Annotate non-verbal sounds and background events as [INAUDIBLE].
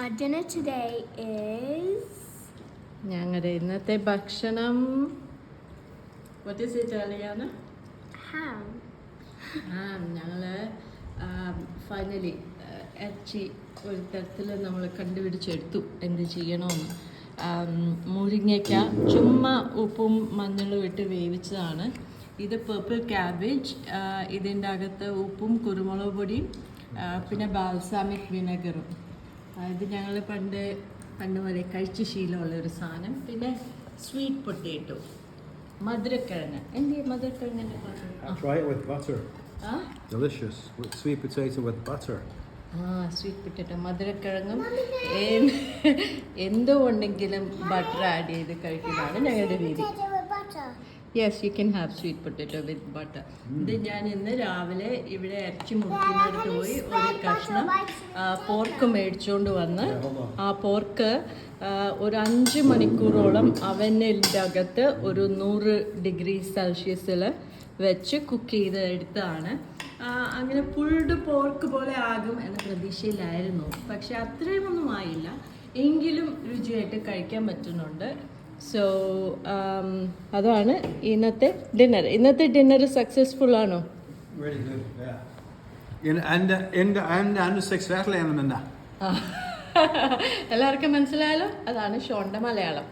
Our dinner today is ഞങ്ങളുടെ ഇന്നത്തെ ഭക്ഷണം വാട്ട് ഈസ് ഇറ്റ് അലിയാന? ham. [LAUGHS] ആ ഞങ്ങൾ ഫൈനലി ഇറച്ചി ഒരു തരത്തിൽ നമ്മൾ കണ്ടുപിടിച്ചെടുത്തു. എന്ത് ചെയ്യണമെന്ന് മുരിങ്ങയ്ക്ക ചുമ്മാ ഉപ്പും മഞ്ഞളും ഇട്ട് വേവിച്ചതാണ്. ഇത് പേർപ്പിൾ ക്യാബേജ് ഇതിന്റെ അകത്ത് ഉപ്പും കുരുമുളക് പൊടിയും പിന്നെ ബാൽസാമിക് വിനെഗറും ഇത് ഞങ്ങൾ പണ്ട് പണ്ട് മുതലേ കഴിച്ച ശീലമുള്ള ഒരു സാധനം പിന്നെ സ്വീറ്റ് പൊട്ടേറ്റോ മധുരക്കിഴങ്ങ് എന്ത് മധുരക്കിഴങ്ങിന്റെ Delicious. With sweet potato with butter. ആ സ്വീറ്റ് പൊട്ടേറ്റോ മധുരക്കിഴങ്ങും എന്തോ ഉണ്ടെങ്കിലും ബട്ടർ ആഡ് ചെയ്ത് കഴിക്കുന്നതാണ് ഞങ്ങളുടെ രീതി. Yes you can have sweet potato with butter ഇത് ഞാൻ ഇന്ന് രാവിലെ ഇവിടെ ഇറച്ചി മുറിക്കുന്നിടത്ത് പോയി ഒരു കഷ്ണം പോർക്ക് മേടിച്ചുകൊണ്ട് വന്ന് ആ പോർക്ക് ഒരു അഞ്ച് മണിക്കൂറോളം അവനിന്റെ അകത്ത് ഒരു നൂറ് ഡിഗ്രി സെൽഷ്യസിൽ വെച്ച് കുക്ക് ചെയ്ത് എടുത്തതാണ് അങ്ങനെ പുൾഡ് പോർക്ക് പോലെ ആകും എന്ന പ്രതീക്ഷയിലായിരുന്നു. പക്ഷെ അത്രയും ഒന്നും ആയില്ല. എങ്കിലും രുചിയായിട്ട് കഴിക്കാൻ പറ്റുന്നുണ്ട്. സോ അതാണ് ഇന്നത്തെ ഡിന്നർ ഇന്നത്തെ ഡിന്നർ സക്സസ്ഫുൾ ആണോ. [LAUGHS] എല്ലാവർക്കും മനസ്സിലായാലോ അതാണ് ഷോണ്ട മലയാളം.